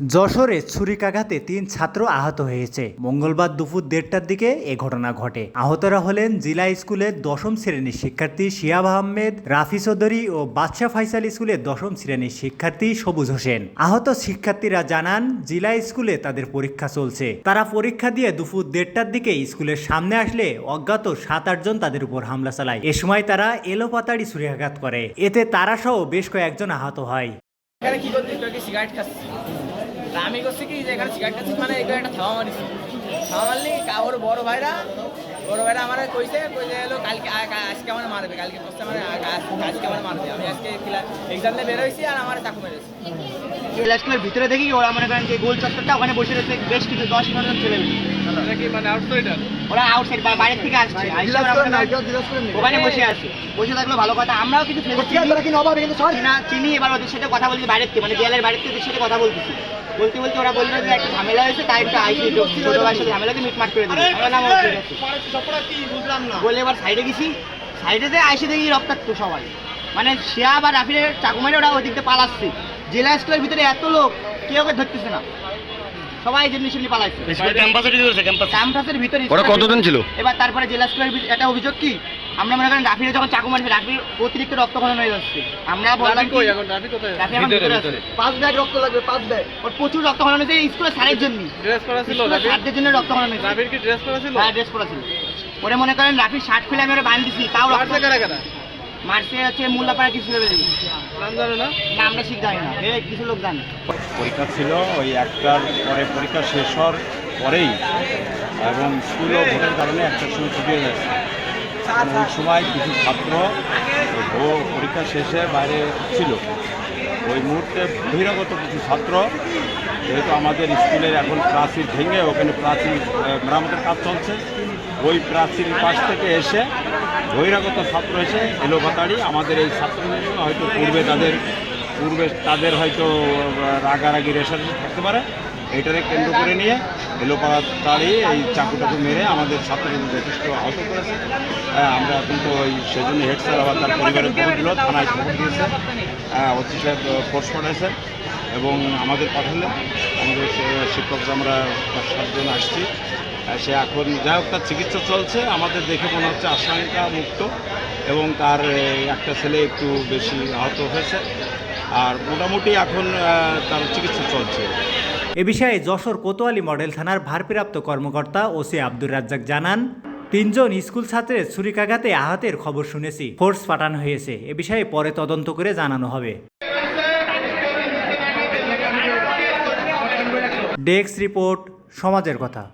যশোরে ছুরিকাঘাতে তিন ছাত্র আহত হয়েছে। মঙ্গলবার দুপুর দেড়টার দিকে এ ঘটনা ঘটে। আহতরা হলেন জেলা স্কুলের দশম শ্রেণির শিক্ষার্থী শিয়াব আহমেদ, রাফি চৌধুরী ও বাদশাহ ফাইসাল স্কুলের দশম শ্রেণির শিক্ষার্থী সবুজ হোসেন। আহত শিক্ষার্থীরা জানান, জেলা স্কুলে তাদের পরীক্ষা চলছে। তারা পরীক্ষা দিয়ে দুপুর দেড়টার দিকে স্কুলের সামনে আসলে অজ্ঞাত সাত আটজন তাদের উপর হামলা চালায়। এ সময় তারা এলোপাতাড়ি ছুরিকাঘাত করে। এতে তারা সহ বেশ কয়েকজন আহত হয়। আমি করছি কি যে এখানে সিগারেট খাচ্ছিস মানে এখানে একটা থামা মারিস থামা মারলি ওর বড় ভাইরা বড় ভাইরা আমার কইছে কইছে এলো কালকে আজকে আমার মারবে কালকে বসতে আমার আজকে আমার মারবে। আমি আজকে এক্সাম দিয়ে বেরোইছি আর আমার চাকু মেরেছি। ভিতরে দেখি ওরা মনে করেন যে গোল চত্বরটা ওখানে বসে রয়েছে বেশ কিছু দশ পনেরো জন ছেলে ওরা আউটসাইড বাইরের থেকে আসছে। মনে ওখানে বসে আছে। বসে থাকল ভালো কথা। আমরাও কিছু না চিনি এবার ওদের সাথে কথা বলছি বাইরের থেকে মানে দেয়ালের বাইরের থেকে ওদের সাথে কথা বলতেছি। বলতে বলতে ওরা বলল যে একটা ঝামেলা হয়েছে তাই একটু আইসি ছোট ভাইয়ের সাথে ঝামেলাকে মিটমাট করে দিল। আমরা নাম বলে এবার সাইডে গেছি। সাইডে দিয়ে আইসে দেখি রক্তাক্ত সবাই। মানে শিয়া বা রাফির চাকু মেরে ওরা ওই দিক দিয়ে পালাচ্ছে। জেলা স্কুলের ভিতরে এত লোক কেউ ওকে ধরতেছে না। সবাই জিনিসগুলি পালাইছে। ক্যাম্পাসের ভিতরে ওরা কতজন ছিল? এবার তারপরে জেলা স্কুলের ভিতরে একটা অভিযোগ কি? আমরা মনে করেন রাফিরে যখন চাকু মারছে রাফির অতিরিক্ত রক্তক্ষরণ হয়ে যাচ্ছে। আমরা বললাম কি রাফি এখন ভিতরে আছে। পাঁচ ব্যাগ রক্ত লাগবে পাঁচ ব্যাগ। ওর প্রচুর রক্তক্ষরণ হয়েছে এই স্কুলের স্যারের জন্য। ড্রেস করা ছিল স্যারদের জন্য রক্তক্ষরণ হয়েছে। রাবির কি ড্রেস করা ছিল? হ্যাঁ ড্রেস করা ছিল। ওরে মনে করেন রাফির শার্ট খুলে আমি ওরা বান্ধিছি তাও রক্ত কারা কারা? মারছে হচ্ছে মোল্লাপাড়া কিছু ভেবে নাম জানো না? না আমরা ঠিক জানি না। এ কিছু লোক জানে। পরীক্ষা ছিল ওই একটার পরে পরীক্ষা শেষ হওয়ার পরেই। এবং স্কুলও ভোটের কারণে একটার সময় ছুটি হয়ে যাচ্ছে। ওই সময় কিছু ছাত্র পরীক্ষা শেষে বাইরে ছিল। ওই মুহূর্তে বহিরাগত কিছু ছাত্র, যেহেতু আমাদের স্কুলের এখন প্রাচীর ভেঙে ওখানে প্রাচীর মেরামতের কাজ চলছে, ওই প্রাচীর পাশ থেকে এসে বহিরাগত ছাত্র এসে এলোপাতাড়ি আমাদের এই ছাত্রদের হয়তো পূর্বে তাদের পূর্বে তাদের হয়তো রাগারাগি রেশারেশি থাকতে পারে। এটারে কেন্দ্র করে নিয়ে এলোপাতাড়ি এই চাকু টাকু মেরে আমাদের ছাত্রদের যথেষ্ট আহত করেছে। আমরা কিন্তু ওই সেজন্য হেড স্যার আবার তার পরিবারের খবর দিল, থানায় খবর দিয়েছে। ওসি সাহেব ফোর্স পাঠাইছে এবং আমাদের পাঠালে। আমাদের শি- শিক্ষকরা আমরা পাঁচ সাতজন আসছি সে এখন যাই হোক তার চিকিৎসা চলছে। আমাদের দেখে মনে হচ্ছে আশঙ্কা মুক্ত এবং তার একটা ছেলে একটু বেশি আহত হয়েছে। আর মোটামুটি এখন তার চিকিৎসা চলছে। এ বিষয়ে যশোর কোতোয়ালি মডেল থানার ভারপ্রাপ্ত কর্মকর্তা ওসি আব্দুর রাজ্জাক জানান, তিনজন স্কুল ছাত্রের ছুরিকাঘাতে আহতের খবর শুনেছি, ফোর্স পাঠানো হয়েছে, এ বিষয়ে পরে তদন্ত করে জানানো হবে। ডেস্ক রিপোর্ট, সমাজের কথা।